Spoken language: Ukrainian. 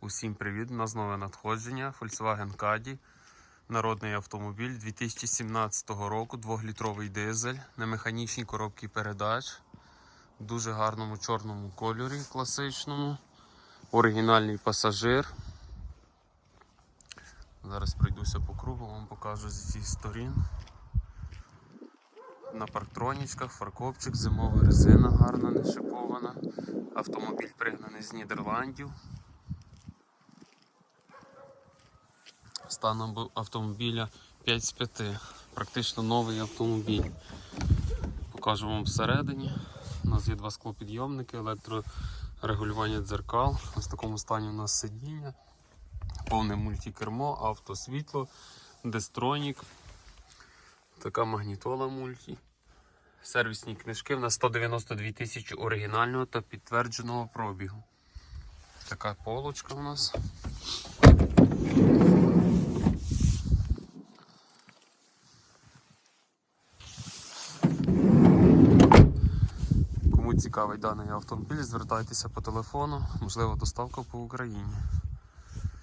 Усім привіт! У нас нове надходження. Volkswagen Caddy. Народний автомобіль 2017 року, 2-літровий дизель на механічній коробці передач. В дуже гарному чорному кольорі класичному. Оригінальний пасажир. Зараз пройдуся по кругу, вам покажу з усіх сторін. На парктронічках, фаркопчик, зимова резина гарна, не шипована. Автомобіль пригнаний з Нідерландів. Стан автомобіля 5 з 5. Практично новий автомобіль. Покажу вам всередині. У нас є два склопідйомники, електрорегулювання дзеркал. Ось в такому стані у нас сидіння, повне мультикермо, автосвітло, дестронік, така магнітола мульті. Сервісні книжки в нас 192 тисячі оригінального та підтвердженого пробігу. Така полочка у нас. Цікавий даний автомобіль, звертайтеся по телефону, можливо, доставка по Україні.